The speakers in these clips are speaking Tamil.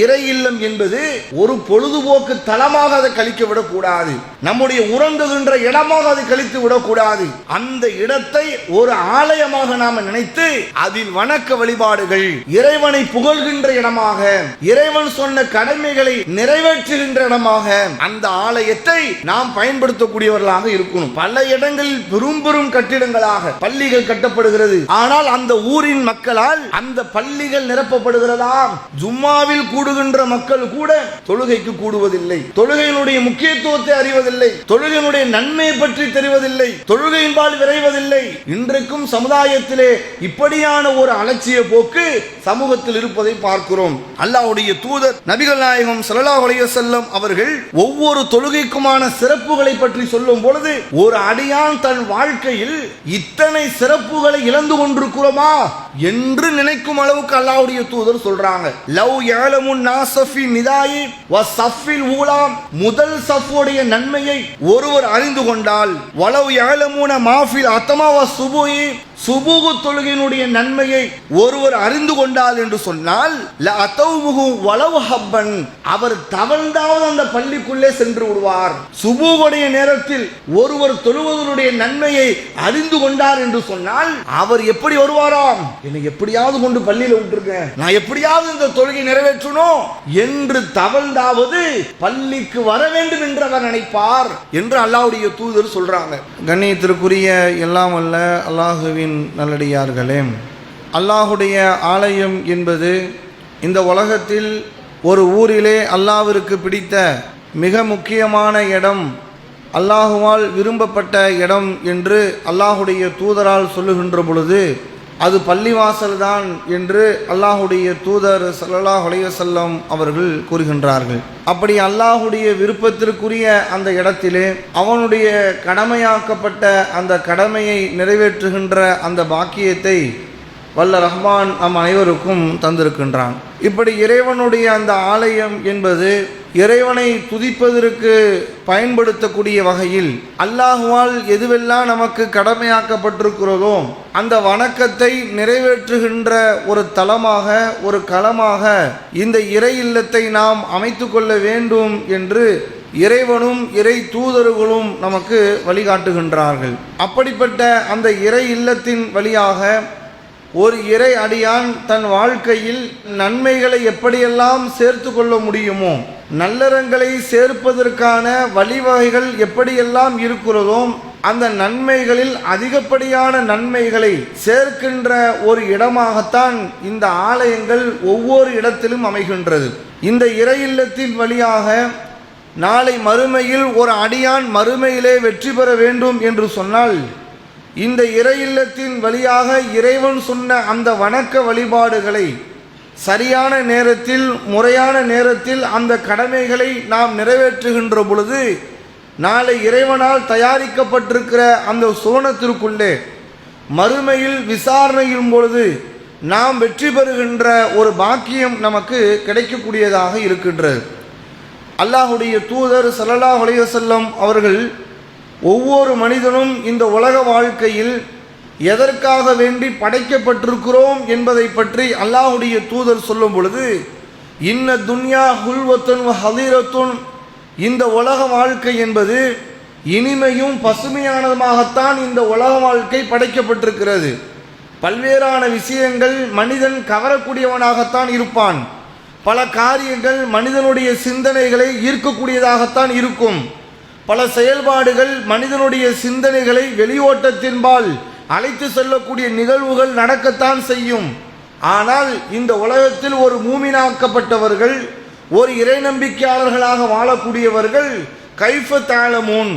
இறை இல்லம் என்பது ஒரு பொழுதுபோக்கு தளமாக அதை கழிக்க விடக்கூடாது. நம்முடைய உறங்குகின்ற இடமாக அதை கழித்து விடக்கூடாது. அந்த இடத்தை ஒரு ஆலயமாக நாம நினைத்து அதில் வணக்க வழிபாடுகள் இறைவனை புகழ்கின்ற இடமாக இறைவன் சொன்ன கடமைகளை நிறைவேற்றுகின்ற இடமாக அந்த ஆலயத்தை நாம் பயன்படுத்தக்கூடியவர்களாக இருக்கணும். பல இடங்களில் பெரும் பெரும் கட்டிடங்களாக பள்ளிகள் கட்டப்படுகிறது. ஆனால் அந்த ஊரின் மக்களால் அந்த பள்ளிகள் நிரப்பப்படுகிறதா ஜும்மாவில் கூடுகின்ற மக்கள் கூட தொழுகைக்கு கூடுவதில்லை. தொழுகையினுடைய முக்கியத்துவத்தை அறிவதில்லை. தொழுகையினுடைய நன்மையை பற்றி தெரிவதில்லை. தொழுகையின்பால் விரைவதில்லை இன்றைக்கும் சமுதாயத்திலே இப்படியான ஒரு அலட்சிய போக்கு சமூகத்தில் இருப்பதை பார்க்கிறோம். அல்லாவுடைய தூதர் நபிகள் நாயகம் ஸல்லல்லாஹு அலைஹி அவர்கள் ஒவ்வொரு தொழுகைக்குமான சிறப்புகளை பற்றி சொல்லும் பொழுது ஒரு அடியான் தன் வாழ்க்கையில் இத்தனை சிறப்புகளை இழந்து கொண்டிருக்கிறோமா? என்று நினைக்கும் அளவுக்கு அல்லாவுடைய தூதர் சொல்றாங்க. லவ் ஏழமு நிதாயி சஃபில் ஊலாம் முதல் சஃபுடைய நன்மையை ஒருவர் அறிந்து கொண்டால் வளவு ஏழமூன மாஃபில் அத்தமா சுபுயி சுபுகு தொழுகையினுடைய நன்மையை ஒருவர் அறிந்து கொண்டார் என்று சொன்னால் ல ஹப்பன் அவர் தவழ்ந்தாவது அந்த பள்ளிக்குள்ளே சென்று விடுவார். சுபுகுடைய நேரத்தில் ஒருவர் தொழுவதனுடைய நன்மையை அறிந்து கொண்டார் என்று சொன்னால் அவர் எப்படி வருவாராம்? என்னை எப்படியாவது கொண்டு பள்ளியில விட்டுருக்கேன் நான் எப்படியாவது இந்த தொழுகை நிறைவேற்றணும் என்று தவழ்ந்தாவது பள்ளிக்கு வர வேண்டும் என்று அவர் நினைப்பார் என்று அல்லாவுடைய தூதர் சொல்றாங்க. கண்ணியத்திற்குரிய எல்லாம் அல்ல அல்லாஹுவின் நல்லடியார்களே அல்லாஹுடைய ஆலயம் என்பது இந்த உலகத்தில் ஒரு ஊரிலே அல்லாவிற்கு பிடித்த மிக முக்கியமான இடம் அல்லாஹுவால் விரும்பப்பட்ட இடம் என்று அல்லாஹுடைய தூதரால் சொல்லுகின்ற பொழுது அது பள்ளிவாசல்தான் என்று அல்லாஹுடைய தூதர் சல்லாஹ் அலைஹி அவர்கள் கூறுகின்றார்கள். அப்படி அல்லாஹுடைய விருப்பத்திற்குரிய அந்த இடத்திலே அவனுடைய கடமையாக்கப்பட்ட அந்த கடமையை நிறைவேற்றுகின்ற அந்த பாக்கியத்தை வல்ல ரஹ்மான் நம் அனைவருக்கும் தந்திருக்கின்றான். இப்படி இறைவனுடைய அந்த ஆலயம் என்பது இறைவனை துதிப்பதற்கு பயன்படுத்தக்கூடிய வகையில் அல்லாஹுவால் எதுவெல்லாம் நமக்கு கடமையாக்கப்பட்டிருக்கிறதோ அந்த வணக்கத்தை நிறைவேற்றுகின்ற ஒரு தளமாக ஒரு களமாக இந்த இறை இல்லத்தை நாம் அமைத்து கொள்ள வேண்டும் என்று இறைவனும் இறை தூதர்களும் நமக்கு வழிகாட்டுகின்றார்கள். அப்படிப்பட்ட அந்த இறை இல்லத்தின் வழியாக ஒரு இறை அடியான் தன் வாழ்க்கையில் நன்மைகளை எப்படியெல்லாம் சேர்த்து கொள்ள முடியுமோ நல்லறங்களை சேர்ப்பதற்கான வழிவகைகள் எப்படியெல்லாம் இருக்கிறதோ அந்த நன்மைகளில் அதிகப்படியான நன்மைகளை சேர்க்கின்ற ஒரு இடமாகத்தான் இந்த ஆலயங்கள் ஒவ்வொரு இடத்திலும் அமைகின்றது. இந்த இறை இல்லத்தின் வழியாக நாளை மறுமையில் ஒரு அடியான் மறுமையிலே வெற்றி பெற வேண்டும் என்று சொன்னால் இந்த இறை இல்லத்தின் வழியாக இறைவன் சொன்ன அந்த வணக்க வழிபாடுகளை சரியான நேரத்தில் முறையான நேரத்தில் அந்த கடமைகளை நாம் நிறைவேற்றுகின்ற பொழுது நாளை இறைவனால் தயாரிக்கப்பட்டிருக்கிற அந்த சோனத்திற்குள்ளே மறுமையில் விசாரணையின் பொழுது நாம் வெற்றி பெறுகின்ற ஒரு பாக்கியம் நமக்கு கிடைக்கக்கூடியதாக இருக்கின்றது. அல்லாஹுடைய தூதர் ஸல்லல்லாஹு அலைஹி அவர்கள் ஒவ்வொரு மனிதனும் இந்த உலக வாழ்க்கையில் எதற்காக வேண்டி படைக்கப்பட்டிருக்கிறோம் என்பதை பற்றி அல்லாஹுடைய தூதர் சொல்லும் பொழுது இன்ன துன்யா ஹுல்வத்துன் ஹதீரத்துன். இந்த உலக வாழ்க்கை என்பது இனிமையும் பசுமையானதுமாகத்தான் இந்த உலக வாழ்க்கை படைக்கப்பட்டிருக்கிறது. பல்வேறான விஷயங்கள் மனிதன் கவரக்கூடியவனாகத்தான் இருப்பான். பல காரியங்கள் மனிதனுடைய சிந்தனைகளை ஈர்க்கக்கூடியதாகத்தான் இருக்கும். பல செயல்பாடுகள் மனிதனுடைய சிந்தனைகளை வெளியோட்டத்தின்பால் அழைத்து செல்லக்கூடிய நிகழ்வுகள் நடக்கத்தான் செய்யும். ஆனால் இந்த உலகத்தில் ஒரு மூமினாக்கப்பட்டவர்கள் ஒரு இறை நம்பிக்கையாளர்களாக வாழக்கூடியவர்கள் கைஃப தாளமுன்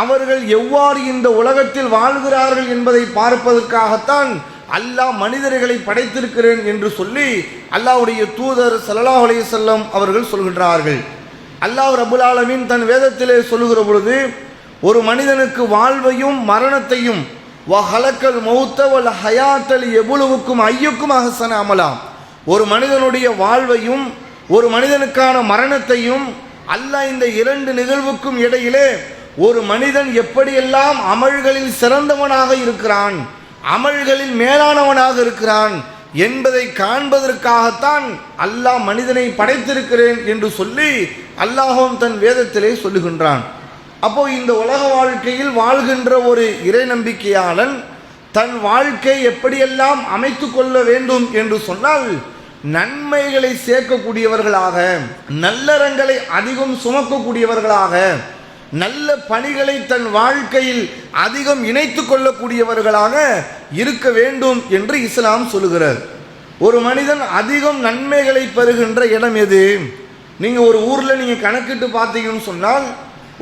அவர்கள் எவ்வாறு இந்த உலகத்தில் வாழ்கிறார்கள் என்பதை பார்ப்பதற்காகத்தான் அல்லாஹ் மனிதர்களை படைத்திருக்கிறேன் என்று சொல்லி அல்லாஹ்வுடைய தூதர் ஸல்லல்லாஹு செல்லம் அவர்கள் சொல்கின்றார்கள். அல்லாஹ் ரபுல் ஆலமீன் தன் வேதத்திலே சொல்லுகிற பொழுது ஒரு மனிதனுக்கு வாழ்வையும் மரணத்தையும் வஹலக்கல் மௌத்த வல் ஹயாத்தல் எவ்வளவுக்கும் ஐயுக்கும் அகசன அமலாம் ஒரு மனிதனுடைய வாழ்வையும் ஒரு மனிதனுக்கான மரணத்தையும் அல்லாஹ் இந்த இரண்டு நிகழ்வுக்கும் இடையிலே ஒரு மனிதன் எப்படியெல்லாம் அமல்களில் சிறந்தவனாக இருக்கிறான் அமல்களில் மேலானவனாக இருக்கிறான் என்பதை காண்பதற்காகத்தான் அல்லாஹ் மனிதனை படைத்திருக்கிறேன் என்று சொல்லி அல்லாஹும் தன் வேதத்திலே சொல்லுகின்றான். அப்போ இந்த உலக வாழ்க்கையில் வாழ்கின்ற ஒரு இறை நம்பிக்கையாளன் தன் வாழ்க்கை எப்படியெல்லாம் அமைத்து கொள்ள வேண்டும் என்று சொன்னால் நன்மைகளை சேர்க்கக்கூடியவர்களாக நல்லறங்களை அதிகம் சுமக்கக்கூடியவர்களாக நல்ல பணிகளை தன் வாழ்க்கையில் அதிகம் இணைத்து கொள்ளக்கூடியவர்களாக இருக்க வேண்டும் என்று இஸ்லாம் சொல்லுகிறார். ஒரு மனிதன் அதிகம் நன்மைகளை பெறுகின்ற இடம் எது? நீங்கள் ஒரு ஊரில் நீங்கள் கணக்கிட்டு பார்த்தீங்கன்னு சொன்னால்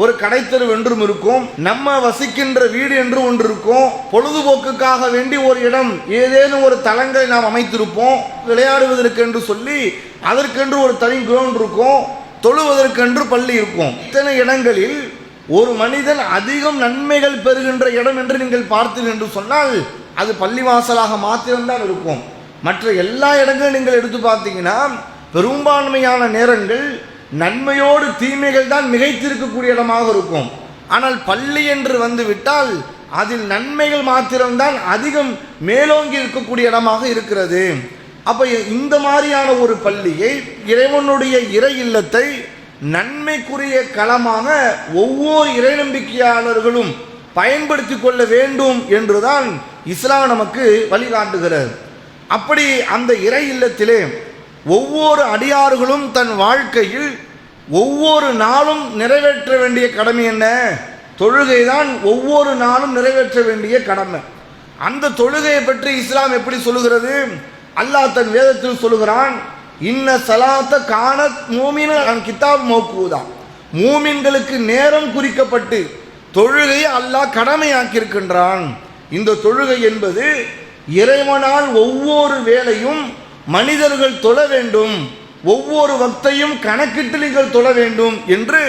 ஒரு கடைத்தெரு என்றும் இருக்கும். நம்ம வசிக்கின்ற வீடு என்று ஒன்று இருக்கும். பொழுதுபோக்குக்காக வேண்டி ஒரு இடம் ஏதேனும் ஒரு தளங்களை நாம் அமைத்திருப்போம். விளையாடுவதற்கு என்று சொல்லி அதற்கென்று ஒரு தனி கிரவுண்ட் இருக்கும். தொழுவதற்கென்று பள்ளி இருக்கும். இத்தனை இடங்களில் ஒரு மனிதன் அதிகம் நன்மைகள் பெறுகின்ற இடம் என்று நீங்கள் பார்த்தீர்கள் என்று சொன்னால் அது பள்ளிவாசலாக மாத்திரம்தான் இருக்கும். மற்ற எல்லா இடங்களும் நீங்கள் எடுத்து பார்த்தீங்கன்னா பெரும்பான்மையான நேரங்கள் நன்மையோடு தீமைகள் தான் மிகைத்திருக்கக்கூடிய இடமாக இருக்கும். ஆனால் பள்ளி என்று வந்து விட்டால் அதில் நன்மைகள் மாத்திரம்தான் அதிகம் மேலோங்கி இருக்கக்கூடிய இடமாக இருக்கிறது. அப்போ இந்த மாதிரியான ஒரு பள்ளியை இறைவனுடைய இறை இல்லத்தை நன்மைக்குரிய களமாக ஒவ்வொரு இறை நம்பிக்கையாளர்களும் பயன்படுத்தி கொள்ள வேண்டும் என்றுதான் இஸ்லாம் நமக்கு வழிகாட்டுகிறது. அப்படி அந்த இறை இல்லத்திலே ஒவ்வொரு அடியார்களும் தன் வாழ்க்கையில் ஒவ்வொரு நாளும் நிறைவேற்ற வேண்டிய கடமை என்ன? தொழுகை தான் ஒவ்வொரு நாளும் நிறைவேற்ற வேண்டிய கடமை. அந்த தொழுகையை பற்றி இஸ்லாம் எப்படி சொல்லுகிறது? அல்லாஹ் தன் வேதத்தில் சொல்லுகிறான் இன்ன சலாத்த காண மூமின் கிதாப் மோக்குவதா மூமின்களுக்கு நேரம் குறிக்கப்பட்டு தொழுகையை அல்லாஹ் கடமையாக்கியிருக்கின்றான். இந்த தொழுகை என்பது இறைவனால் ஒவ்வொரு வேலையும் மனிதர்கள் தொழ வேண்டும். ஒவ்வொரு வக்தையும் கணக்கிட்டு நீங்கள் தொழ வேண்டும் என்று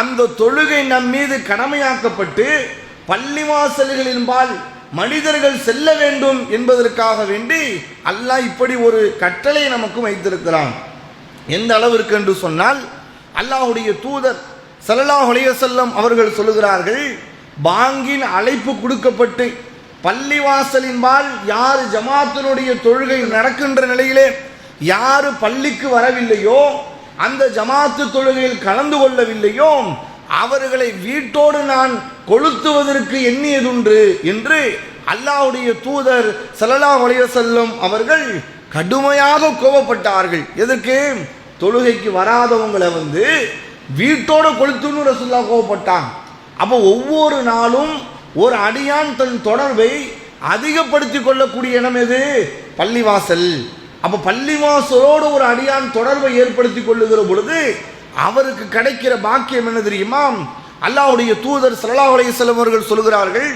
அந்த தொழுகை நம் மீது கடமையாக்கப்பட்டு பள்ளிவாசல்களின்பால் மனிதர்கள் செல்ல வேண்டும் என்பதற்காக வேண்டி அல்லாஹ் இப்படி ஒரு கட்டளை நமக்கு வைத்திருக்கிறான். எந்த அளவிற்கு என்று சொன்னால் அல்லாஹுடைய தூதர் ஸல்லல்லாஹு செல்லம் அவர்கள் சொல்லுகிறார்கள் பாங்கின் அழைப்பு கொடுக்கப்பட்டு பள்ளிவாசலின்பால் யார் ஜமாத்தினுடைய தொழுகை நடக்கின்ற நிலையிலே யார் பள்ளிக்கு வரவில்லையோ அந்த ஜமாத்து தொழுகையில் கலந்து கொள்ளவில்லையோ அவர்களை வீட்டோடு நான் கொளுத்துவதற்கு எண்ணியதுண்டு என்று அல்லாஹ்வுடைய தூதர் ஸல்லல்லாஹு அலைஹி செல்லும் அவர்கள் கடுமையாக கோபப்பட்டார்கள். எதற்கு? தொழுகைக்கு வராதவங்களை வந்து வீட்டோட கொளுத்துன்னு ரசுல்லா கோபப்பட்டான் அப்போ ஒவ்வொரு நாளும் ஒரு அடியான் தன் தொடர்பை அதிகப்படுத்திக் கொள்ளக்கூடிய இடம் எது? பள்ளிவாசல். அப்போ பள்ளிவாசலோடு ஒரு அடியான் தொடர்பை ஏற்படுத்திக் கொள்ளுகிற பொழுது அவருக்கு கிடைக்கிற பாக்கியம் என்ன தெரியுமா? அல்லாஹுடைய தூதர் ஸல்லல்லாஹு அலைஹி வஸல்லம் அவர்கள் சொல்கிறார்கள்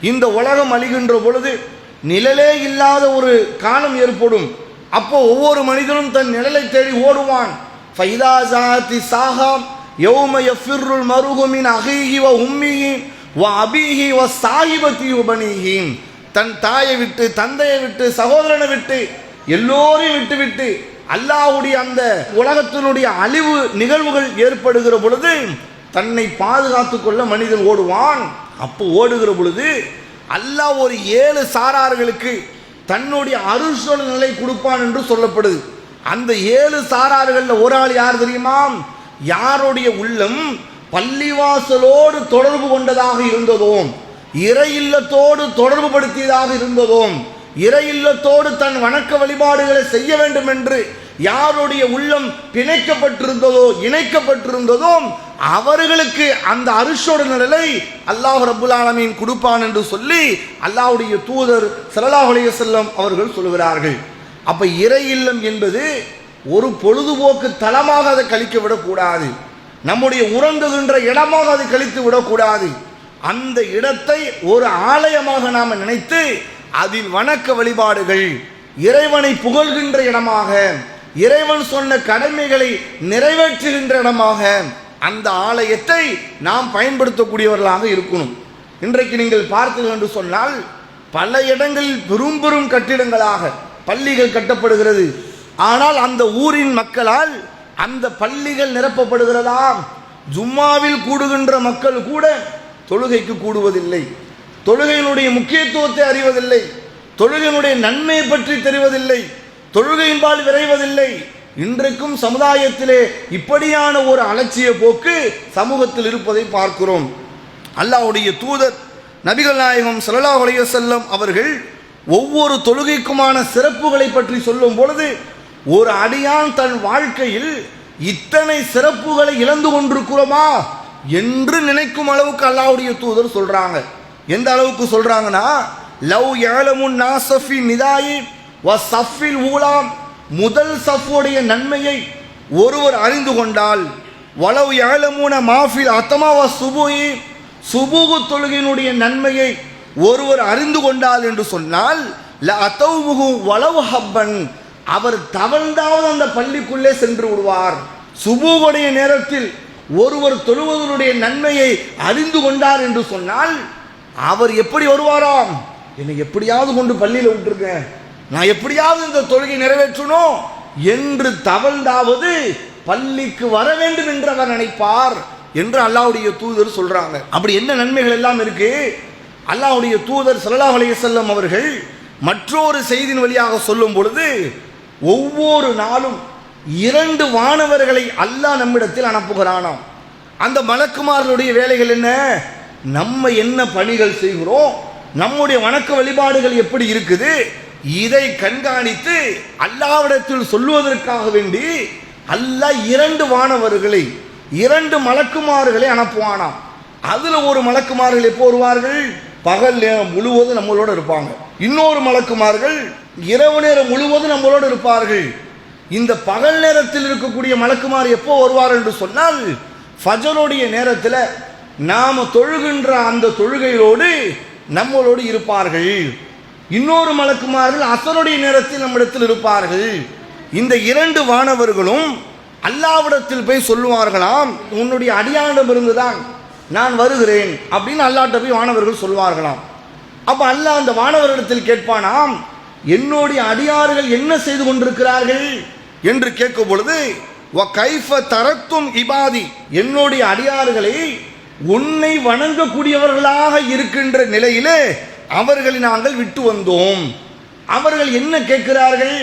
இந்த உலகம் அழிகின்ற பொழுது நிழலே இல்லாத ஒரு காலம் ஏற்படும். அப்போ ஒவ்வொரு மனிதனும் தன் நிழலை தேடி ஓடுவான். ஃபைதா ஜாதி சாகாம் யௌம யஃபிர்ருல் மருகு மின் வ வா அபீஹி வ சாஹிபதி வ தன் தாயை விட்டு தந்தையை விட்டு சகோதரனை விட்டு எல்லோரையும் விட்டு விட்டு அல்லாஹ்வுடைய அந்த உலகத்தினுடைய அழிவு நிகழ்வுகள் ஏற்படுகிற பொழுது தன்னை பாதுகாத்து கொள்ள மனிதன் ஓடுவான். அப்போ ஓடுகிற பொழுது அல்லாஹ் ஒரு ஏழு சாரார்களுக்கு தன்னுடைய அருள் நிலை கொடுப்பான் என்று சொல்லப்படுது. அந்த ஏழு சாரார்களில் ஒரு ஆள் யார் தெரியுமா? யாருடைய உள்ளம் பள்ளிவாசலோடு தொடர்பு கொண்டதாக இருந்ததோம் இறை இல்லத்தோடு தொடர்பு படுத்தியதாக இருந்ததோம் இறை இல்லத்தோடு தன் வணக்க வழிபாடுகளை செய்ய வேண்டும் என்று யாருடைய உள்ளம் பிணைக்கப்பட்டிருந்ததோ இணைக்கப்பட்டிருந்ததோ அவர்களுக்கு அந்த அரிசோட நிழலை அல்லாஹ் ரபுல் ஆலமீன் கொடுப்பான் என்று சொல்லி அல்லாஹ்வுடைய தூதர் ஸல்லல்லாஹு செல்லம் அவர்கள் சொல்கிறார்கள் அப்ப இறை இல்லம் என்பது ஒரு பொழுதுபோக்கு தளமாக அதை கழிக்க விடக்கூடாது. நம்முடைய உறங்குகின்ற இடமாக அதை கழித்து விடக்கூடாது. அந்த இடத்தை ஒரு ஆலயமாக நாம் நினைத்து அதில் வணக்க வழிபாடுகள் இறைவனை புகழ்கின்ற இடமாக இறைவன் சொன்ன கடமைகளை நிறைவேற்றுகின்ற இடமாக அந்த ஆலயத்தை நாம் பயன்படுத்தக்கூடியவர்களாக இருக்கணும். இன்றைக்கு நீங்கள் பார்த்தீர்கள் என்று சொன்னால் பல இடங்களில் பெரும் பெரும் கட்டிடங்களாக பள்ளிகள் கட்டப்படுகிறது. ஆனால் அந்த ஊரின் மக்களால் அந்த பள்ளிகள் நிரப்பப்படுகிறதா ஜும்மாவில் கூடுகின்ற மக்கள் கூட தொழுகைக்கு கூடுவதில்லை. தொழுகையினுடைய முக்கியத்துவத்தை அறிவதில்லை. தொழுகையினுடைய நன்மையை பற்றி தெரிவதில்லை. தொழுகையின்பால் விரைவதில்லை. இன்றைக்கும் சமுதாயத்திலே இப்படியான ஒரு அலட்சிய போக்கு சமூகத்தில் இருப்பதை பார்க்கிறோம். அல்லாஹ்வுடைய தூதர் நபிகள் நாயகம் சல்லா அலைஹி செல்லம் அவர்கள் ஒவ்வொரு தொழுகைக்குமான சிறப்புகளை பற்றி சொல்லும் பொழுது ஒரு அடியான் தன் வாழ்க்கையில் இத்தனை சிறப்புகளை இழந்து கொண்டிருக்கிறோமா என்று நினைக்கும் அளவுக்கு அல்லாவுடைய தூதர் சொல்றாங்க. எந்த அளவுக்கு சொல்றாங்கன்னா லவ் ஏலமுன் நாசஃபி நிதாயி வ சஃபில் ஊலாம். முதல் சஃபுடைய நன்மையை ஒருவர் அறிந்து கொண்டால் வளவு ஏழமுன மாஃபில் அத்தமா வ சுபுயி சுபுகு தொழுகையினுடைய நன்மையை ஒருவர் அறிந்து கொண்டால் என்று சொன்னால் ல அத்தவுமுகு வளவு ஹப்பன். அவர் தவழ்ந்தாவது அந்த பள்ளிக்குள்ளே சென்று விடுவார். சுபுவுடைய நேரத்தில் ஒருவர் தொழுவதனுடைய நன்மையை அறிந்து கொண்டார் என்று சொன்னால் அவர் எப்படி வருவாராம்? என்னை எப்படியாவது கொண்டு பள்ளியில் விட்டுருங்க. நான் எப்படியாவது இந்த தொழுகை நிறைவேற்றணும் என்று தவழ்ந்தாவது பள்ளிக்கு வர வேண்டும் என்று அவர் நினைப்பார் என்று அல்லாவுடைய தூதர் சொல்றாங்க. அப்படி என்ன நன்மைகள் எல்லாம் இருக்கு? அல்லாவுடைய தூதர் சல்லாஹ் அலைஹி அவர்கள் மற்றொரு செய்தியின் வழியாக சொல்லும் பொழுது ஒவ்வொரு நாளும் இரண்டு வானவர்களை அல்லாஹ் நம்மிடத்தில் அனுப்புகிறானாம். அந்த மலக்குமார்களுடைய வேலைகள் என்ன? நம்ம என்ன பணிகள் செய்கிறோம்? நம்முடைய வணக்க வழிபாடுகள் எப்படி இருக்குது? இதை கண்காணித்து அல்லாவிடத்தில் சொல்லுவதற்காக வேண்டி அல்லாஹ் இரண்டு வானவர்களை இரண்டு மலக்குமார்களை அனுப்புவானாம். அதில் ஒரு மலக்குமார்கள் எப்போ வருவார்கள்? பகல் நேரம் முழுவதும் நம்மளோடு இருப்பாங்க. இன்னொரு மலக்குமார்கள் இரவு நேரம் முழுவதும் நம்மளோட இருப்பார்கள். இந்த பகல் நேரத்தில் இருக்கக்கூடிய மலக்குமார் எப்போ வருவார் என்று சொன்னால் ஃபஜருடைய நேரத்தில் நாம் தொழுகின்ற அந்த தொழுகையோடு நம்மளோடு இருப்பார்கள். இன்னொரு மலக்குமார்கள் அசருடைய நேரத்தில் நம்மிடத்தில் இருப்பார்கள். இந்த இரண்டு வானவர்களும் அல்லாவிடத்தில் போய் சொல்லுவார்களாம் உன்னுடைய அடியானிடம் இருந்துதான் நான் வருகிறேன் அப்படின்னு அல்லாட்ட போய் வானவர்கள் சொல்வார்களாம். அப்போ அல்லாஹ் அந்த வானவரிடத்தில் கேட்பானாம் என்னுடைய அடியார்கள் என்ன செய்து கொண்டிருக்கிறார்கள்? என்று கேட்கும் பொழுது கைஃப தரத்தும் இபாதி என்னுடைய அடியார்களை உன்னை வணங்கக்கூடியவர்களாக இருக்கின்ற நிலையிலே அவர்களை நாங்கள் விட்டு வந்தோம். அவர்கள் என்ன கேட்கிறார்கள்?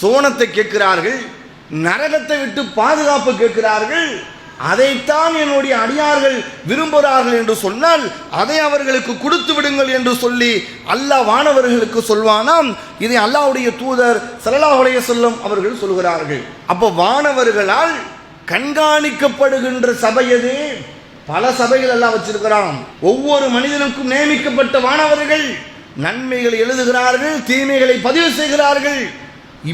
சோனத்தை கேட்கிறார்கள் நரகத்தை விட்டு பாதுகாப்பு கேட்கிறார்கள் அதைத்தான் என்னுடைய அடியார்கள் விரும்புகிறார்கள் என்று சொன்னால் அதை அவர்களுக்கு கொடுத்து விடுங்கள் என்று சொல்லி அல்லாஹ் வானவர்களுக்கு சொல்வானாம். இதை அல்லாஹ்வுடைய தூதர் சரலாவுடைய சொல்லும் அவர்கள் சொல்கிறார்கள். அப்போ வானவர்களால் கண்காணிக்கப்படுகின்ற சபை எது? பல சபைகள் எல்லாம் வச்சிருக்கிறான். ஒவ்வொரு மனிதனுக்கும் நியமிக்கப்பட்ட வானவர்கள் நன்மைகளை எழுதுகிறார்கள் தீமைகளை பதிவு செய்கிறார்கள்.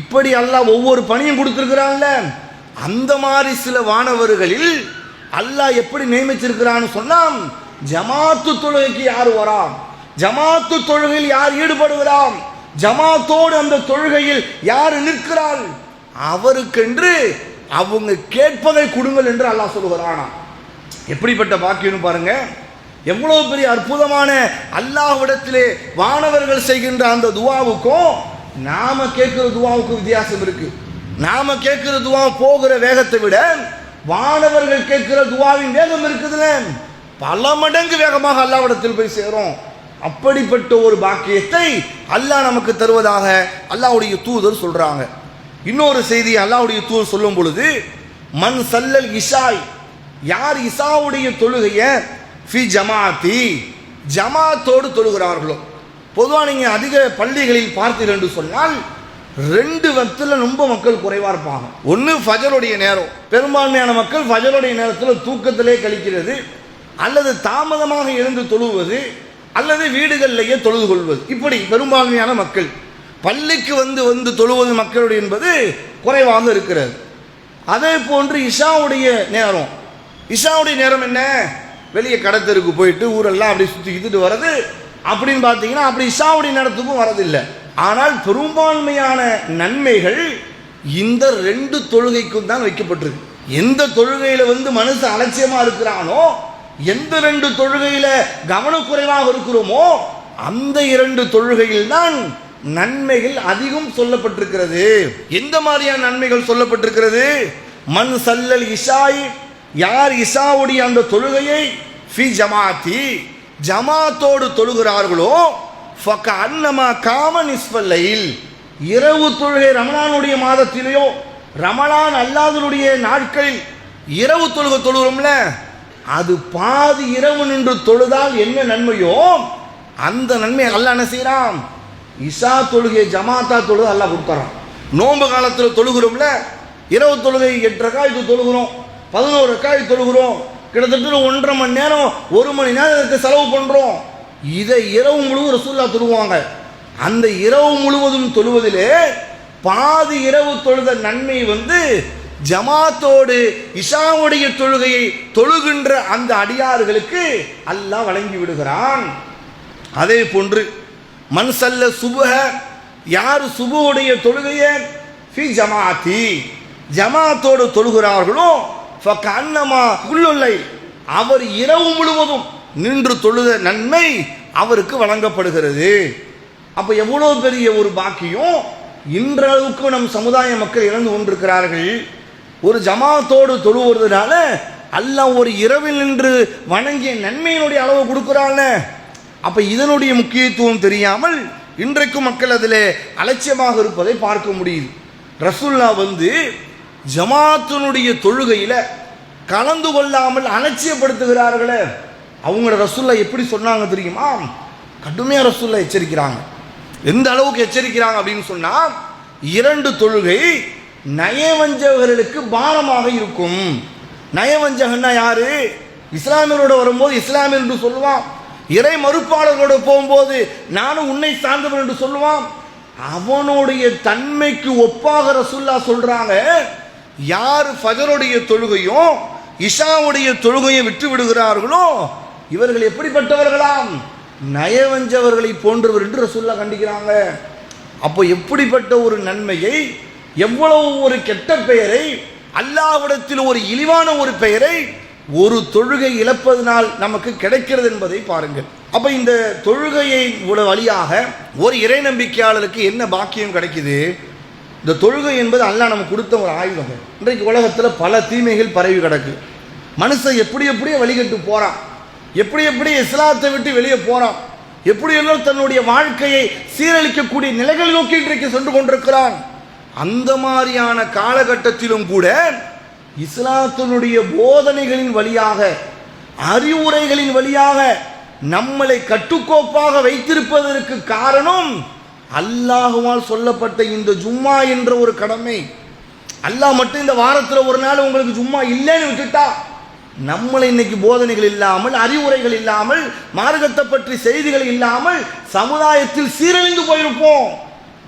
இப்படி அல்லாஹ் ஒவ்வொரு பணியும் கொடுத்திருக்கிறான்ல. அந்த மாதிரி சில வானவர்களில் அல்லாஹ் எப்படி நியமிச்சிருக்கிறான்னு சொன்னாம் ஜமாத்து தொழுகைக்கு யார் வராம்? ஜமாத்து தொழுகையில் யார் ஈடுபடுகிறாம்? ஜமாத்தோடு அந்த தொழுகையில் யார் நிற்கிறாள்? அவருக்கென்று அவங்க கேட்பதை கொடுங்கள் என்று அல்லாஹ் சொல்லுகிறானா. எப்படிப்பட்ட பாக்கியம்னு பாருங்க. எவ்வளவு பெரிய அற்புதமான அல்லாஹ்விடத்திலே வானவர்கள் செய்கின்ற அந்த துவாவுக்கும் நாம கேட்கிற துவாவுக்கும் வித்தியாசம் இருக்குது நாம கேட்கிற துவா போகிற வேகத்தை விட வானவர்கள் கேட்கிற துவாவின் வேகம் இருக்குதுல பல மடங்கு வேகமாக அல்லாவிடத்தில் போய் சேரும். அப்படிப்பட்ட ஒரு பாக்கியத்தை அல்லாஹ் நமக்கு தருவதாக அல்லாஹ்வுடைய தூதர் சொல்றாங்க. இன்னொரு செய்தி அல்லாஹ்வுடைய தூதர் சொல்லும் பொழுது மண் சல்லல் இஷாய். யார் இசாவுடைய தொழுகைய? ஃபி ஜமாத்தி ஜமாத்தோடு தொழுகிறார்களோ. பொதுவாக நீங்கள் அதிக பள்ளிகளில் பார்த்தீர்கள் என்று சொன்னால் ரெண்டு வக்தில் ரொம்ப மக்கள் குறைவாக இருப்பாங்க. ஒன்று ஃபஜருடைய நேரம். பெரும்பான்மையான மக்கள் ஃபஜருடைய நேரத்தில் தூக்கத்திலே கழிக்கிறது அல்லது தாமதமாக எழுந்து தொழுவது அல்லது வீடுகளிலேயே தொழுது கொள்வது. இப்படி பெரும்பான்மையான மக்கள் பள்ளிக்கு வந்து வந்து தொழுவது மக்களுடைய என்பது குறைவாக இருக்கிறது. அதே போன்று இஷாவுடைய நேரம். இஷாவுடைய நேரம் என்ன? வெளியே கடத்தருக்கு போயிட்டு ஊரெல்லாம் அப்படி சுற்றி சுற்றிட்டு வர்றது. அப்படின்னு பார்த்தீங்கன்னா அப்படி இஷாவுடைய நேரத்துக்கும் வரதில்லை ஆனால் பெரும்பான்மையான நன்மைகள் இந்த ரெண்டு தொழுகைக்கும் தான் வைக்கப்பட்டிருக்கு. எந்த தொழுகையில் வந்து மனுஷன் அலட்சியமாக இருக்கிறானோ எந்த ரெண்டு தொழுகையில் கவனக்குறைவாக இருக்கிறோமோ அந்த இரண்டு தொழுகையில் தான் நன்மைகள் அதிகம் சொல்லப்பட்டிருக்கிறது. எந்த மாதிரியான நன்மைகள் சொல்லப்பட்டிருக்கிறது? மண் சல்லல் இஷாய் யார் இஷாவுடைய அந்த தொழுகையை ஃபி ஜமாத்தி ஜமாத்தோடு தொழுகிறார்களோ ஃபக்க அன்னமா காம நிஸ்பல்லையில் இரவு தொழுகை ரமணானுடைய மாதத்திலேயோ ரமணான் அல்லாதனுடைய நாட்களில் இரவு தொழுகை தொழுகிறோம்ல அது பாதி இரவு நின்று தொழுதால் என்ன நன்மையோ அந்த நன்மையை அல்லா என்ன செய்கிறான் இஷா தொழுகை ஜமாத்தா தொழுது அல்லா கொடுத்துறான். நோன்பு காலத்தில் தொழுகிறோம்ல இரவு தொழுகை எட்டு ரக்காய்க்கு தொழுகிறோம் பதினோரு ரக்காய் தொழுகிறோம் கிட்டத்தட்ட ஒன்றரை மணி நேரம் ஒரு மணி நேரம் இதுக்கு செலவு பண்ணுறோம் இதை இரவு முழுவதும் ரசூல்லா தொழுவாங்க. அந்த இரவு முழுவதும் தொழுவதிலே பாதி இரவு தொழுத நன்மை வந்து ஜமாத்தோடு இஷாவுடைய தொழுகையை தொழுகின்ற அந்த அடியார்களுக்கு அல்லாஹ் வழங்கி விடுகிறான். அதே போன்று மன்சல்ல சுபுக யார் சுபுடைய தொழுகையை? ஃபி ஜமாத்தி ஜமாத்தோடு தொழுகிறார்களோ கண்ணமா உள்ளுள்ளை அவர் இரவு முழுவதும் நின்று தொழுத நன்மை அவருக்கு வழங்கப்படுகிறது. அப்போ எவ்வளோ பெரிய ஒரு பாக்கியம்? இன்றளவுக்கு நம் சமுதாய மக்கள் இழந்து கொண்டிருக்கிறார்கள். ஒரு ஜமாத்தோடு தொழுவதுனால அல்ல ஒரு இரவில் நின்று வணங்கிய நன்மையினுடைய அளவு கொடுக்குறாள் அப்போ இதனுடைய முக்கியத்துவம் தெரியாமல் இன்றைக்கு மக்கள் அதில் அலட்சியமாக இருப்பதை பார்க்க முடியுது. ரசுல்லா வந்து ஜமாத்தினுடைய தொழுகையில் கலந்து கொள்ளாமல் அலட்சியப்படுத்துகிறார்களே. அவங்கள ரசுல்லா எப்படி சொன்னாங்க தெரியுமா? கடுமையாக ரசூல்லா எச்சரிக்கிறாங்க. எந்த அளவுக்கு எச்சரிக்கிறாங்க அப்படின்னு சொன்னால் இரண்டு தொழுகை நயவஞ்சகர்களுக்கு பாரமாக இருக்கும். நயவஞ்சகன்னா யாரு? இஸ்லாமியரோட வரும்போது இஸ்லாமியர் என்று சொல்லுவான். இறை மறுப்பாளர்களோட போகும்போது நானும் உன்னை சார்ந்தவன் என்று சொல்லுவான். அவனுடைய தன்மைக்கு ஒப்பாக ரசுல்லா சொல்றாங்க. யார் ஃபஜருடைய தொழுகையும் இஷாவுடைய தொழுகையை விட்டு விடுகிறார்களோ இவர்கள் எப்படிப்பட்டவர்களாம்? நயவஞ்சவர்களை போன்றவர் என்று சொல்ல கண்டிக்கிறாங்க. அப்போ எப்படிப்பட்ட ஒரு நன்மையை எவ்வளவு ஒரு கெட்ட பெயரை அல்லாவிடத்தில் ஒரு இழிவான ஒரு பெயரை ஒரு தொழுகை இழப்பதனால் நமக்கு கிடைக்கிறது என்பதை பாருங்கள். அப்ப இந்த தொழுகையை வழியாக ஒரு இறை நம்பிக்கையாளருக்கு என்ன பாக்கியம் கிடைக்குது? இந்த தொழுகை என்பது அல்லாஹ் நமக்கு கொடுத்த ஒரு ஆயுதம். இன்றைக்கு உலகத்தில் பல தீமைகள் பரவி கிடக்கு. மனுஷன் எப்படி எப்படியே வழிகட்டு போறான். எப்படி எப்படி இஸ்லாத்தை விட்டு வெளியே போறான்? எப்படியெல்லாம் தன்னுடைய வாழ்க்கையை சீரழிக்கக்கூடிய நிலைகள் நோக்கி இன்றைக்கு சென்று கொண்டிருக்கிறான். அந்த மாதிரியான காலகட்டத்திலும் கூட இஸ்லாத்தினுடைய போதனைகளின் வழியாக அறிவுரைகளின் வழியாக நம்மளை கட்டுக்கோப்பாக வைத்திருப்பதற்கு காரணம் அல்லாஹுவால் சொல்லப்பட்ட இந்த ஜும்மா என்ற ஒரு கடமை. அல்லாஹ் மட்டும் இந்த வாரத்தில் ஒரு நாள் உங்களுக்கு ஜும்மா இல்லைன்னு விட்டுட்டா நம்மளை இன்னைக்கு போதனைகள் இல்லாமல் அறிவுரைகள் இல்லாமல் மார்க்கத்தை பற்றி செய்திகள் இல்லாமல் சமுதாயத்தில் சீரழிந்து போயிருப்போம்.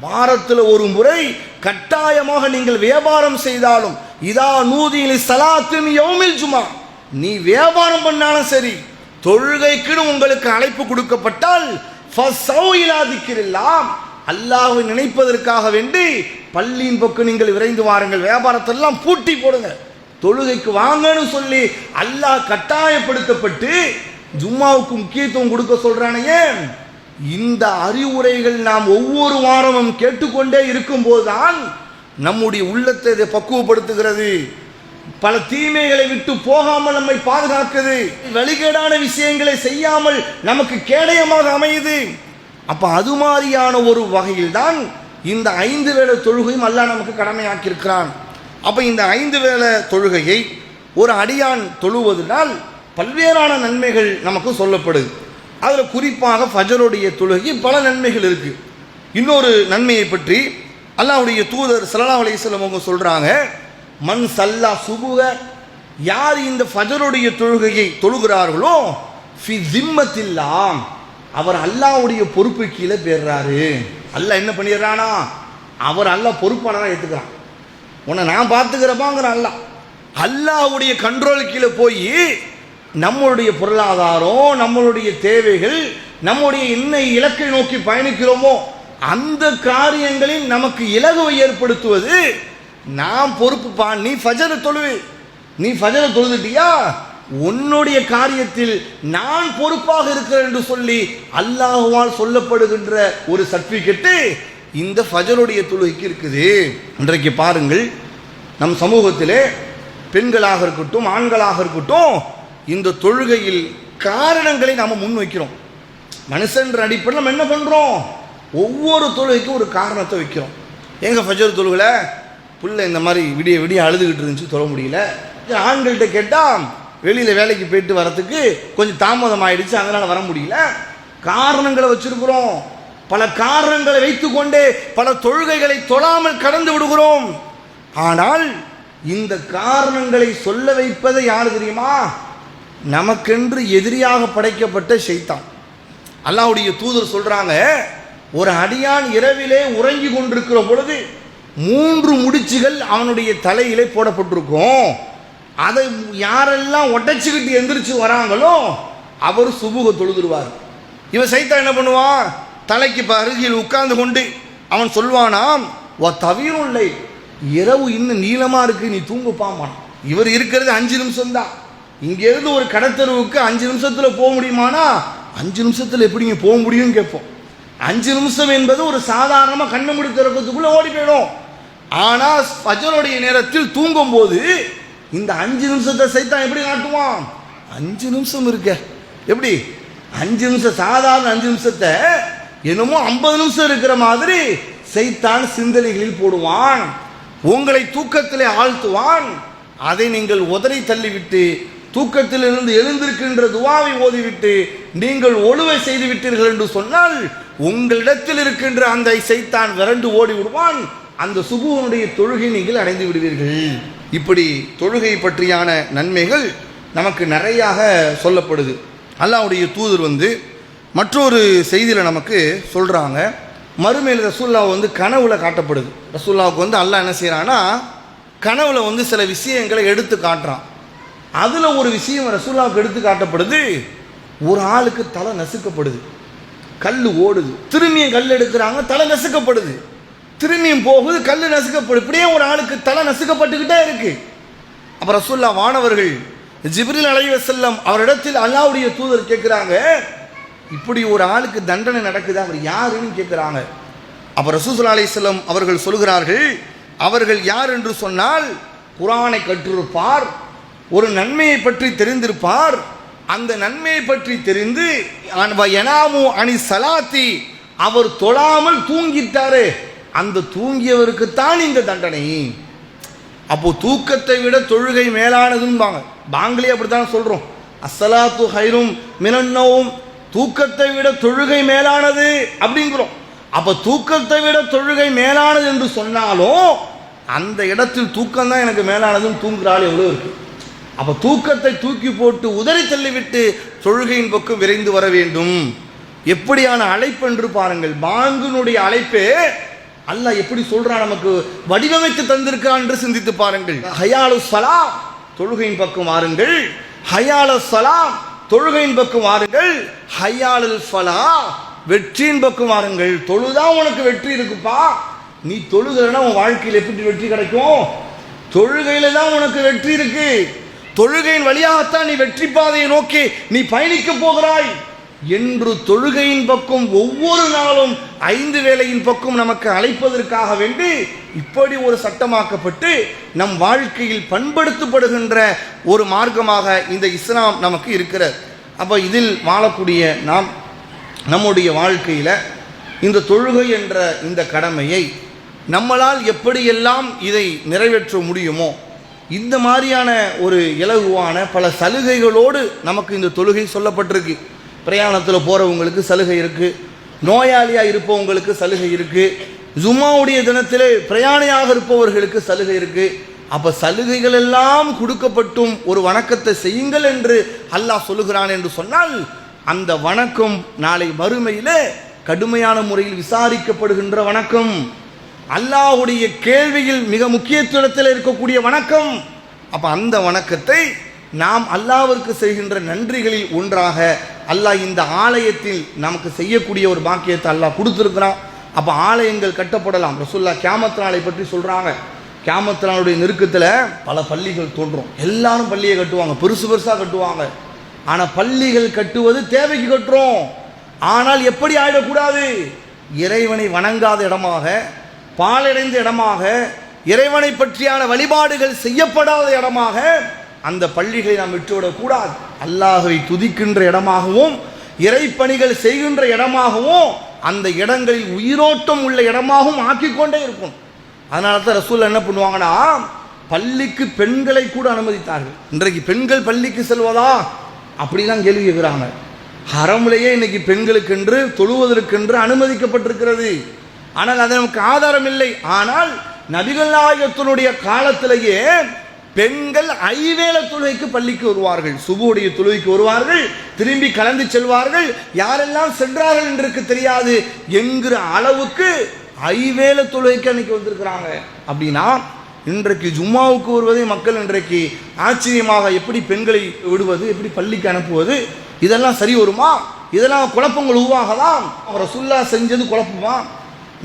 வாரத்தில் ஒரு முறை கட்டாயமாக நீங்கள் வியாபாரம் செய்தாலும் இதா நூதியில் சலாத்தின் யௌமில் சும்மா நீ வியாபாரம் பண்ணாலும் சரி தொழுகைக்குன்னு உங்களுக்கு அழைப்பு கொடுக்கப்பட்டால் அல்லாஹை நினைப்பதற்காக வேண்டி பள்ளியின் பக்கம் நீங்கள் விரைந்து வாருங்கள் வியாபாரத்தெல்லாம் பூட்டி போடுங்க. தொழுகைக்கு வாங்கன்னு சொல்லி அல்லாஹ் கட்டாயப்படுத்தப்பட்டு ஜும்மாவுக்கு முக்கியத்துவம் கொடுக்க சொல்றானே. இந்த அறிவுரைகள் நாம் ஒவ்வொரு வாரமும் கேட்டுக்கொண்டே இருக்கும்போதுதான் நம்முடைய உள்ளத்தை இதை பக்குவப்படுத்துகிறது. பல தீமைகளை விட்டு போகாமல் நம்மை பாதுகாக்குது. வழிகேடான விஷயங்களை செய்யாமல் நமக்கு கேடயமாக அமையுது. அப்போ அது மாதிரியான ஒரு வகையில் தான் இந்த ஐந்து வேலை தொழுகையும் அல்லாஹ் நமக்கு கடமையாக்கியிருக்கிறான். அப்போ இந்த ஐந்து வேளை தொழுகையை ஒரு அடியான் தொழுவதனால் பல்வேறான நன்மைகள் நமக்கு சொல்லப்படுது. அதில் குறிப்பாக ஃபஜருடைய தொழுகை பல நன்மைகள் இருக்குது இன்னொரு நன்மையை பற்றி அல்லாவுடைய தூதர் சல்லா அலிஸ்லம் அவங்க சொல்கிறாங்க மண் சல்லா சுபுக யார் இந்த ஃபஜருடைய தொழுகையை தொழுகிறார்களோ ஃபி ஜிம்மத்தில்லாம் அவர் அல்லாஹ்வுடைய பொறுப்பு கீழே பேர்றாரு அல்லாஹ் என்ன பண்ணிடுறானா? அவர் அல்லாஹ் பொறுப்பாளராக ஏற்றுக்கிறான் உன்னை நான் பார்த்துக்கிறப்பாங்கிறான் அல்லாஹ். அல்லாஹ்வுடைய கண்ட்ரோல் கீழே போய் நம்மளுடைய பொருளாதாரம் நம்மளுடைய தேவைகள் நம்முடைய என்ன இலக்கை நோக்கி பயணிக்கிறோமோ அந்த காரியங்களில் நமக்கு இலகுவை ஏற்படுத்துவது நான் பொறுப்புப்பா நீ ஃபஜர தொழுவு. நீ ஃபஜர தொழுதுட்டியா? உன்னுடைய காரியத்தில் நான் பொறுப்பாக இருக்கிறேன் என்று சொல்லி அல்லாஹுவால் சொல்லப்படுகின்ற ஒரு சர்டிஃபிகேட்டு இந்த ஃபஜருடைய தொழுகைக்கு இருக்குது. இன்றைக்கு பாருங்கள் நம் சமூகத்திலே பெண்களாக இருக்கட்டும் ஆண்களாக இருக்கட்டும் இந்த தொழுகையில் காரணங்களை நாம் முன்வைக்கிறோம். மனுஷன்ற அடிப்படையில் நம்ம என்ன பண்ணுறோம் ஒவ்வொரு தொழுகைக்கும் ஒரு காரணத்தை வைக்கிறோம். எங்கள் ஃபஜர் தொழுவில் புள்ள இந்த மாதிரி விடிய விடிய அழுதுகிட்டு இருந்துச்சு தொழ முடியல. ஆண்கள்கிட்ட கேட்டால் வெளியில் வேலைக்கு போயிட்டு வரத்துக்கு கொஞ்சம் தாமதம் ஆயிடுச்சு அதனால் வர முடியல. காரணங்களை வச்சுருக்குறோம். பல காரணங்களை வைத்துக்கொண்டே பல தொழுகைகளை தொழாமல் கடந்து விடுகிறோம். ஆனால் இந்த காரணங்களை சொல்ல வைப்பதை யார் தெரியுமா? நமக்கென்று எதிரியாக படைக்கப்பட்ட ஷைத்தான் அல்லாவுடைய தூதர் சொல்றாங்க ஒரு அடியான் இரவிலே உறங்கி கொண்டிருக்கிற பொழுது மூன்று முடிச்சுகள் அவனுடைய தலையிலே போடப்பட்டிருக்கும். அதை யாரெல்லாம் ஒட்டச்சுக்கிட்டு எந்திரிச்சு வராங்களோ அவர் சுமூக தொழுதுருவார். இவன் சைத்தான் என்ன பண்ணுவான்? தலைக்கு இப்போ அருகில் உட்கார்ந்து கொண்டு அவன் சொல்வானாம் வா தவிரும் இல்லை இரவு இன்னும் நீளமாக இருக்குது நீ தூங்குப்பாமான் இவர் இருக்கிறது அஞ்சு நிமிஷம் தான். இங்கேருந்து ஒரு கடத்தருவுக்கு அஞ்சு நிமிஷத்தில் போக முடியுமானா? அஞ்சு நிமிஷத்தில் எப்படிங்க போக முடியும்னு கேட்போம். அஞ்சு நிமிஷம் என்பது ஒரு சாதாரணமாக கண்ணு முடி திறக்கிறதுக்குள்ளே ஓடி போயிடும். ஆனால் ஃபஜருடைய நேரத்தில் தூங்கும்போது இந்த அஞ்சு நிமிஷத்தை சைத்தான் எப்படி காட்டுவான்? அஞ்சு நிமிஷம் இருக்க. எப்படி? அஞ்சு நிமிஷம் சாதாரண அஞ்சு நிமிஷத்தை என்னமோ ஐம்பது நிமிஷம் இருக்கிற மாதிரி செய்தான் சிந்தனைகளில் போடுவான். உங்களை தூக்கத்திலே ஆழ்த்துவான். அதை நீங்கள் உதறி தள்ளிவிட்டு தூக்கத்திலிருந்து எழுந்திருக்கின்ற துவாவை ஓதிவிட்டு நீங்கள் ஒழுவை செய்து விட்டீர்கள் என்று சொன்னால் உங்களிடத்தில் இருக்கின்ற அந்த செய்தான் விரண்டு ஓடி விடுவான் அந்த சுபுவனுடைய தொழுகை நீங்கள் அடைந்து விடுவீர்கள். இப்படி தொழுகை பற்றியான நன்மைகள் நமக்கு நிறையாக சொல்லப்படுது. அல்லாவுடைய தூதர் வந்து மற்றொரு செய்தியில் நமக்கு சொல்கிறாங்க மறுமையில் ரசூல்லா வந்து கனவுல காட்டப்படுது. ரசூல்லாவுக்கு வந்து அல்லாஹ் என்ன செய்கிறான்னா கனவுல வந்து சில விஷயங்களை எடுத்து காட்டுறான். அதில் ஒரு விஷயம் ரசூல்லாவுக்கு எடுத்து காட்டப்படுது ஒரு ஆளுக்கு தலை நசுக்கப்படுது. கல் ஓடுது. திரும்பியும் கல் எடுக்கிறாங்க தலை நசுக்கப்படுது. திரும்பியும் போகுது கல் நசுக்கப்படுது. இப்படியே ஒரு ஆளுக்கு தலை நசுக்கப்பட்டுக்கிட்டே இருக்கு. அப்போ ரசூல்லா வானவர்கள் ஜிப்ரில் அலைவசல்லம் அவரிடத்தில் அல்லாவுடைய தூதர் கேட்குறாங்க இப்படி ஒரு ஆளுக்கு தண்டனை நடக்குது அவர் யாருன்னு கேட்குறாங்க அப்போ ரசூசுல்லா அலைஹிஸ்ஸலாம் அவர்கள் சொல்கிறார்கள் அவர்கள் யார் என்று சொன்னால் குரானை கற்றிருப்பார் ஒரு நன்மையை பற்றி தெரிந்திருப்பார் அந்த நன்மையை பற்றி தெரிந்து எனாமு அணி சலாத்தி அவர் தொழாமல் தூங்கிட்டாரு அந்த தூங்கியவருக்குத்தான் இந்த தண்டனை. அப்போ தூக்கத்தை விட தொழுகை மேலானதும்பாங்க. பாங்களே அப்படித்தான் சொல்றோம். அஸ்ஸலாத்து ஹைரும் மினன்னவும் தூக்கத்தை விட தொழுகை மேலானது அப்படிங்கிறோம். அப்போ தூக்கத்தை விட தொழுகை மேலானது என்று சொன்னாலும் அந்த இடத்தில் தூக்கம் தான் எனக்கு மேலானதுன்னு தூங்குற எவ்வளோ இருக்கு. அப்போ தூக்கத்தை தூக்கி போட்டு உதறி தள்ளிவிட்டு தொழுகையின் பக்கம் விரைந்து வர வேண்டும். எப்படியான அழைப்பு என்று பாருங்கள். பாங்குனுடைய அழைப்பே அல்லாஹ் எப்படி சொல்றான் நமக்கு வடிவமைத்து தந்திருக்கான் என்று சிந்தித்து பாருங்கள். ஹயாலு சலா தொழுகையின் பக்கம் வாருங்கள். ஹயாலு சலா தொழுகையின் பக்கம் வாருங்கள். ஹையாளல் ஃபலா வெற்றியின் பக்கம் வாருங்கள். தொழுதா உனக்கு வெற்றி இருக்குப்பா. நீ தொழுகிறனா உன் வாழ்க்கையில் எப்படி வெற்றி கிடைக்கும்? தொழுகையில தான் உனக்கு வெற்றி இருக்கு. தொழுகையின் வழியாகத்தான் நீ வெற்றி பாதையை நோக்கி நீ பயணிக்க போகிறாய். என்று தொழுகையின் பக்கம் ஒவ்வொரு நாளும் ஐந்து வேளையின் பக்கம் நமக்கு அழைப்பதற்காக வேண்டி இப்படி ஒரு சட்டமாக்கப்பட்டு நம் வாழ்க்கையில் பண்படுத்தப்படுகின்ற ஒரு மார்க்கமாக இந்த இஸ்லாம் நமக்கு இருக்கிறது. அப்போ இதில் வாழக்கூடிய நாம் நம்முடைய வாழ்க்கையில் இந்த தொழுகை என்ற இந்த கடமையை நம்மளால் எப்படியெல்லாம் இதை நிறைவேற்ற முடியுமோ இந்த மாதிரியான ஒரு இலகுவான பல சலுகைகளோடு நமக்கு இந்த தொழுகை சொல்லப்பட்டிருக்கு. பிரயாணத்தில் போகிறவங்களுக்கு சலுகை இருக்குது நோயாளியாக இருப்பவங்களுக்கு சலுகை இருக்குது ஜும்மாவுடைய தினத்திலே பிரயாணியாக இருப்பவர்களுக்கு சலுகை இருக்குது அப்போ சலுகைகள் எல்லாம் கொடுக்கப்பட்டும் ஒரு வணக்கத்தை செய்யுங்கள் என்று அல்லாஹ் சொல்லுகிறான் என்று சொன்னால் அந்த வணக்கம் நாளை மறுமையிலே கடுமையான முறையில் விசாரிக்கப்படுகின்ற வணக்கம். அல்லாஹ்வுடைய கேள்வியில் மிக முக்கியத்துவத்தில் இருக்கக்கூடிய வணக்கம். அப்போ அந்த வணக்கத்தை நாம் அல்லாவிற்கு செய்கின்ற நன்றிகளில் ஒன்றாக அல்லாஹ் இந்த ஆலயத்தில் நமக்கு செய்யக்கூடிய ஒரு பாக்கியத்தை அல்லாஹ் கொடுத்துருக்கிறான். அப்போ ஆலயங்கள் கட்டப்படலாம். ரசுல்லா கேமத் நாளை பற்றி சொல்கிறாங்க கேமத் நாளுடைய நெருக்கத்தில் பல பள்ளிகள் தோன்றும். எல்லாரும் பள்ளியை கட்டுவாங்க. பெருசு பெருசாக கட்டுவாங்க. ஆனால் பள்ளிகள் கட்டுவது தேவைக்கு கட்டுறோம். ஆனால் எப்படி ஆயிடக்கூடாது? இறைவனை வணங்காத இடமாக பாலடைந்த இடமாக இறைவனை பற்றியான வழிபாடுகள் செய்யப்படாத இடமாக அந்த பள்ளிகளை நாம் விட்டுவிடக்கூடாது. அல்லாஹுவை துதிக்கின்ற இடமாகவும் இறைப்பணிகள் செய்கின்ற இடமாகவும் அந்த இடங்களில் உயிரோட்டம் உள்ள இடமாகவும் ஆக்கிக்கொண்டே இருக்கும் அதனால தான் ரசூல் என்ன பண்ணுவாங்கன்னா பள்ளிக்கு பெண்களை கூட அனுமதித்தார்கள். இன்றைக்கு பெண்கள் பள்ளிக்கு செல்வதா? அப்படிலாம் கேள்வி கேட்குறாங்க. ஹரம்லேயே இன்னைக்கு பெண்களுக்கென்று தொழுவதற்கென்று அனுமதிக்கப்பட்டிருக்கிறது. ஆனால் அது நமக்கு ஆதாரம் இல்லை. ஆனால் நபிகள் நாயகத்தினுடைய காலத்திலேயே பெண்கள் ஐவேள தொழுகைக்கு பள்ளிக்கு வருவார்கள் சுபுடைய தொழுகைக்கு வருவார்கள் திரும்பி கலந்து செல்வார்கள். யாரெல்லாம் சென்றார்கள் என்று தெரியாது. என்கிற அளவுக்கு ஐவேள தொழுகைக்கு அன்னைக்கு வந்திருக்கிறாங்க. அப்படின்னா இன்றைக்கு ஜும்மாவுக்கு வருவதை மக்கள் இன்றைக்கு ஆச்சரியமாக எப்படி பெண்களை விடுவது எப்படி பள்ளிக்கு அனுப்புவது இதெல்லாம் சரி வருமா? இதெல்லாம் குழப்பங்கள் உருவாகலாம். அவரை சுல்லா செஞ்சது குழப்பமா?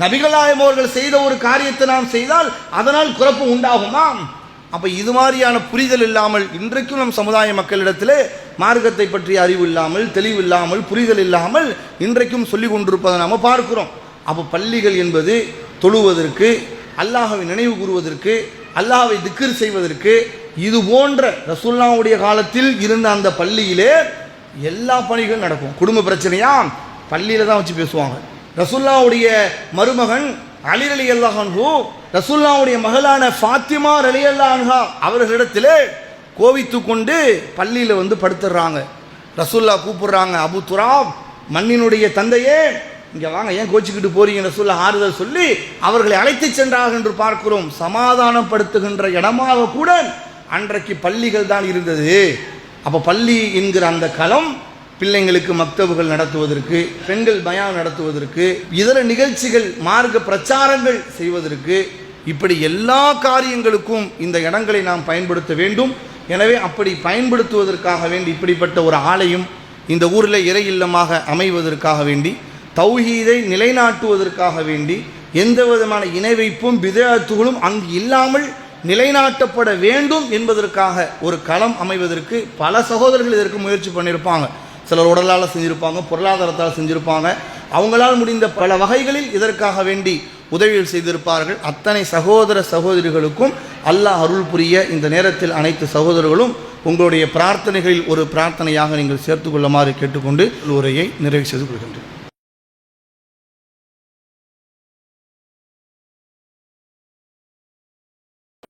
நபிகளாயம் அவர்கள் செய்த ஒரு காரியத்தை நாம் செய்தால் அதனால் குழப்பம் உண்டாகுமா? அப்போ இது மாதிரியான புரிதல் இல்லாமல் இன்றைக்கும் நம் சமுதாய மக்களிடத்தில் மார்க்கத்தை பற்றிய அறிவு இல்லாமல் தெளிவு இல்லாமல் புரிதல் இல்லாமல் இன்றைக்கும் சொல்லி கொண்டிருப்பதை நாம் பார்க்கிறோம். அப்போ பள்ளிகள் என்பது தொழுவதற்கு அல்லாஹவை நினைவு கூறுவதற்கு அல்லாஹை திக்ர் செய்வதற்கு இது போன்ற ரசூல்லாவுடைய காலத்தில் இருந்த அந்த பள்ளியிலே எல்லா பணிகளும் நடக்கும். குடும்ப பிரச்சனையா? பள்ளியில தான் வச்சு பேசுவாங்க. ரசுல்லாவுடைய மருமகன் அலி அலி அல்லாஹன்ஹூ ரசுல்லாவுடைய மகளான ஃபாத்திமா அலி அல்லாஹா அவர்களிடத்திலே கோவித்து கொண்டு பள்ளியில் வந்து படுத்துடுறாங்க ரசுல்லா கூப்பிடுறாங்க அபு துராப் மண்ணினுடைய தந்தையே இங்கே வாங்க ஏன் கோச்சிக்கிட்டு போறீங்க? ரசுல்லா ஆறுதல் சொல்லி அவர்களை அழைத்து சென்றார்கள் என்று பார்க்கிறோம். சமாதானப்படுத்துகின்ற இடமாக கூட அன்றைக்கு பள்ளிகள் தான் இருந்தது. அப்போ பள்ளி என்கிற அந்த களம் பிள்ளைங்களுக்கு மக்தபுகள் நடத்துவதற்கு பெண்கள் பயான் நடத்துவதற்கு இதர நிகழ்ச்சிகள் மார்க்க பிரச்சாரங்கள் செய்வதற்கு இப்படி எல்லா காரியங்களுக்கும் இந்த இடங்களை நாம் பயன்படுத்த வேண்டும். எனவே அப்படி பயன்படுத்துவதற்காக வேண்டி இப்படிப்பட்ட ஒரு ஆலயம் இந்த ஊரில் இறை இல்லமாக அமைவதற்காக வேண்டி தௌஹீதை நிலைநாட்டுவதற்காக வேண்டி எந்த விதமான இணை வைப்பும் விதத்துகளும் அங்கு இல்லாமல் நிலைநாட்டப்பட வேண்டும் என்பதற்காக ஒரு களம் அமைவதற்கு பல சகோதரர்கள் இதற்கு முயற்சி பண்ணியிருப்பாங்க. சிலர் உடலால் செஞ்சுருப்பாங்க பொருளாதாரத்தால் செஞ்சுருப்பாங்க. அவங்களால் முடிந்த பல வகைகளில் இதற்காக வேண்டி உதவிகள் செய்திருப்பார்கள். அத்தனை சகோதர சகோதரிகளுக்கும் அல்லாஹ் அருள் புரிய இந்த நேரத்தில் அனைத்து சகோதரர்களும் உங்களுடைய பிரார்த்தனைகளில் ஒரு பிரார்த்தனையாக நீங்கள் சேர்த்துக்கொள்ளுமாறு கேட்டுக்கொண்டு உரையை நிறைவு செய்து கொள்கின்றேன்.